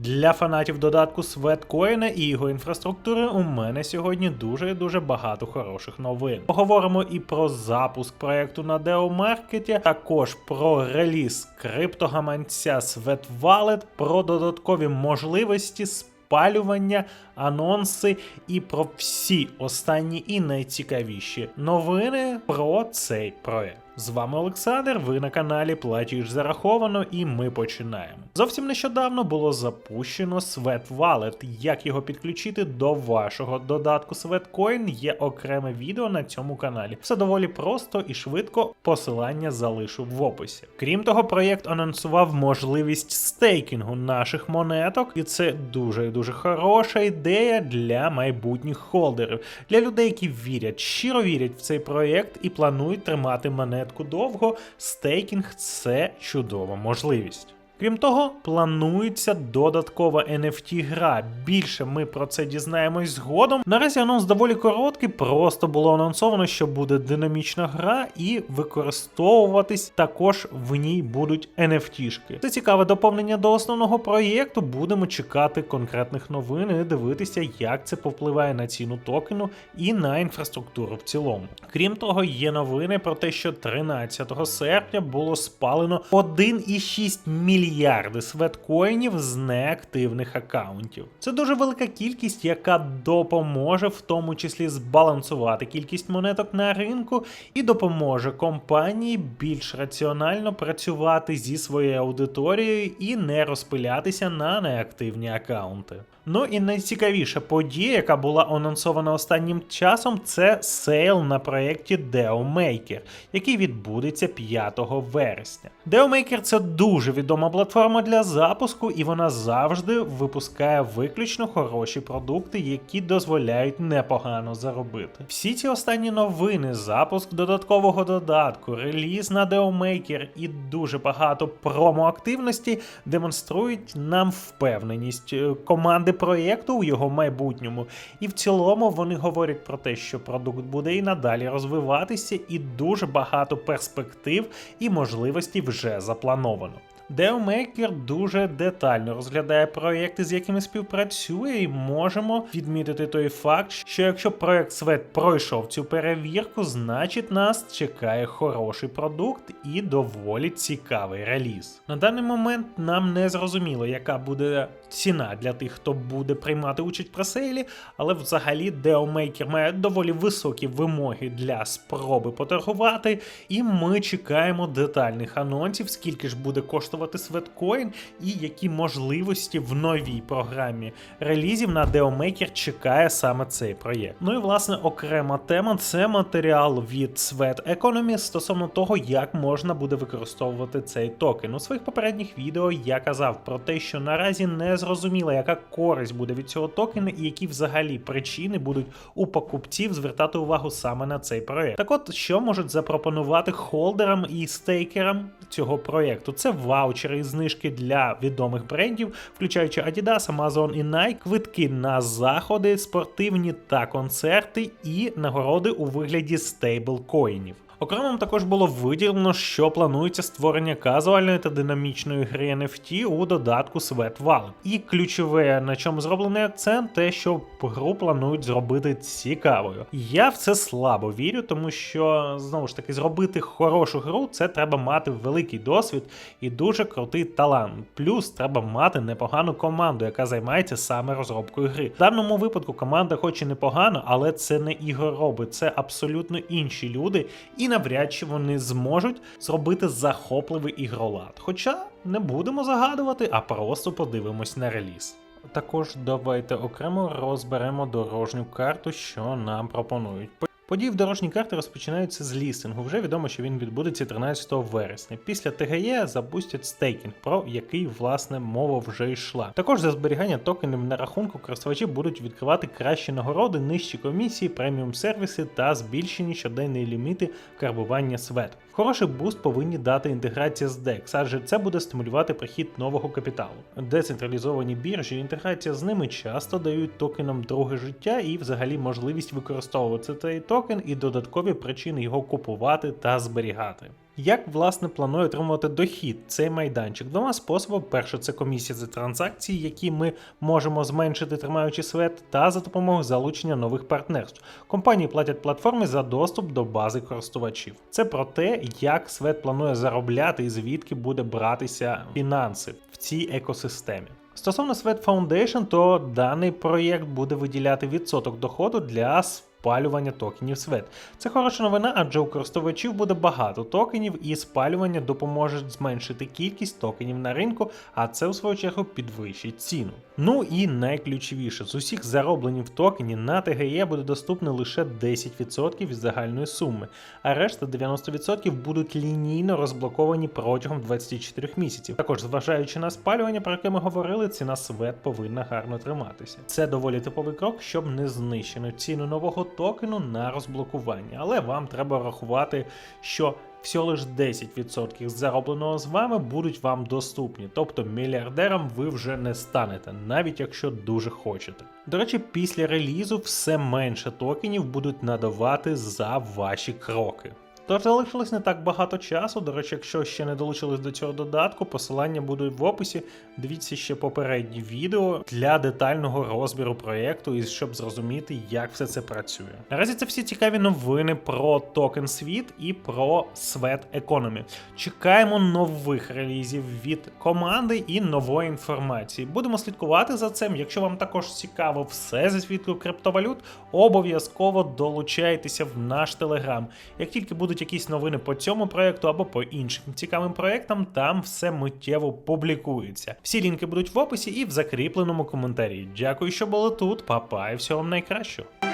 Для фанатів додатку Светкоїна і його інфраструктури у мене сьогодні дуже і дуже багато хороших новин. Поговоримо і про запуск проекту на Market, також про реліз криптогаманця Wallet, про додаткові можливості спалювання, анонси і про всі останні і найцікавіші новини про цей проект. З вами Олександр. Ви на каналі Платіж Зараховано, і ми починаємо. Зовсім нещодавно було запущено Sweat Wallet. Як його підключити до вашого додатку Sweatcoin, є окреме відео на цьому каналі. Все доволі просто і швидко. Посилання залишу в описі. Крім того, проєкт анонсував можливість стейкінгу наших монеток, і це дуже і дуже хороша ідея для майбутніх холдерів, для людей, які вірять, щиро вірять в цей проєкт і планують тримати монетку довго. Стейкінг це чудова можливість. Крім того, планується додаткова NFT гра. Більше ми про це дізнаємось згодом. Наразі анонс доволі короткий, просто було анонсовано, що буде динамічна гра, і використовуватись також в ній будуть NFT-шки. Це цікаве доповнення до основного проєкту. Будемо чекати конкретних новин і дивитися, як це повпливає на ціну токену і на інфраструктуру в цілому. Крім того, є новини про те, що 13 серпня було спалено 1,6 мільйонів мільярди светкоїнів з неактивних аккаунтів. Це дуже велика кількість, яка допоможе в тому числі збалансувати кількість монеток на ринку і допоможе компанії більш раціонально працювати зі своєю аудиторією і не розпилятися на неактивні аккаунти. Ну і найцікавіша подія, яка була анонсована останнім часом, це сейл на проєкті DeoMaker, який відбудеться 5 вересня. DeoMaker – це дуже відома платформа для запуску, і вона завжди випускає виключно хороші продукти, які дозволяють непогано заробити. Всі ці останні новини, запуск додаткового додатку, реліз на DeoMaker і дуже багато промо-активності демонструють нам впевненість е, команди проєкту у його майбутньому. І в цілому вони говорять про те, що продукт буде і надалі розвиватися, і дуже багато перспектив і можливостей вже заплановано. DeoMaker дуже детально розглядає проєкти, з якими співпрацює, і можемо відмітити той факт, що якщо проєкт Свет пройшов цю перевірку, значить нас чекає хороший продукт і доволі цікавий реліз. На даний момент нам не зрозуміло, яка буде ціна для тих, хто буде приймати участь в пресейлі, але взагалі DeoMaker має доволі високі вимоги для спроби поторгувати, і ми чекаємо детальних анонсів, скільки ж буде коштувати Sweatcoin і які можливості в новій програмі релізів на DeoMaker чекає саме цей проєкт. Ну і власне окрема тема це матеріал від Sweat Economy стосовно того, як можна буде використовувати цей токен. У своїх попередніх відео я казав про те, що наразі не зрозуміло, яка користь буде від цього токена і які взагалі причини будуть у покупців звертати увагу саме на цей проєкт. Так от, що можуть запропонувати холдерам і стейкерам цього проєкту? Це ваучери і знижки для відомих брендів, включаючи Adidas, Amazon і Nike, квитки на заходи, спортивні та концерти і нагороди у вигляді стейблкоїнів. Окремо також було виділено, що планується створення казуальної та динамічної гри NFT у додатку Sweat Wallet. І ключове, на чому зроблений акцент, те, що гру планують зробити цікавою. Я в це слабо вірю, тому що знову ж таки зробити хорошу гру це треба мати великий досвід і дуже крутий талант. Плюс треба мати непогану команду, яка займається саме розробкою гри. В даному випадку команда, хоч і непогана, але це не ігророби, це абсолютно інші люди. І навряд чи вони зможуть зробити захопливий ігролад. Хоча не будемо загадувати, а просто подивимось на реліз. Також давайте окремо розберемо дорожню карту, що нам пропонують. Події в дорожній карті розпочинаються з лістингу. Вже відомо, що він відбудеться 13 вересня. Після ТГЄ запустять стейкінг, про який власне мова вже йшла. Також за зберігання токенів на рахунку користувачі будуть відкривати кращі нагороди, нижчі комісії, преміум сервіси та збільшені щоденні ліміти карбування свет. Хороший буст повинні дати інтеграція з DEX, адже це буде стимулювати прихід нового капіталу. Децентралізовані біржі, інтеграція з ними часто дають токенам друге життя і взагалі можливість використовувати цей токен і додаткові причини його купувати та зберігати. Як власне планує отримувати дохід цей майданчик? Двома способами: перше, це комісія за транзакції, які ми можемо зменшити, тримаючи свет, та за допомогою залучення нових партнерств. Компанії платять платформі за доступ до бази користувачів. Це про те, як свет планує заробляти і звідки буде братися фінанси в цій екосистемі. Стосовно Sweat Foundation, то даний проєкт буде виділяти відсоток доходу для спалювання токенів SWET. Це хороша новина, адже у користувачів буде багато токенів, і спалювання допоможе зменшити кількість токенів на ринку, а це у свою чергу підвищить ціну. Ну і найключовіше, з усіх зароблених токенів на ТГЕ буде доступно лише 10% від загальної суми, а решта 90% будуть лінійно розблоковані протягом 24 місяців. Також, зважаючи на спалювання, про яке ми говорили, ціна свет повинна гарно триматися. Це доволі типовий крок, щоб не знищено ціну нового токену на розблокування. Але вам треба рахувати, що всього лиш 10% заробленого з вами будуть вам доступні, тобто мільярдером ви вже не станете, навіть якщо дуже хочете. До речі, після релізу все менше токенів будуть надавати за ваші кроки. Тож залишилось не так багато часу. До речі, якщо ще не долучились до цього додатку, посилання будуть в описі. Дивіться ще попередні відео для детального розбіру проєкту і щоб зрозуміти, як все це працює. Наразі це всі цікаві новини про токен світ і про Sweat Economy. Чекаємо нових релізів від команди і нової інформації. Будемо слідкувати за цим. Якщо вам також цікаво все зі світу криптовалют, обов'язково долучайтеся в наш телеграм. Як тільки будуть якісь новини по цьому проекту або по іншим цікавим проектам, там все миттєво публікується. Всі лінки будуть в описі і в закріпленому коментарі. Дякую, що були тут. Па-па і всього вам найкращого.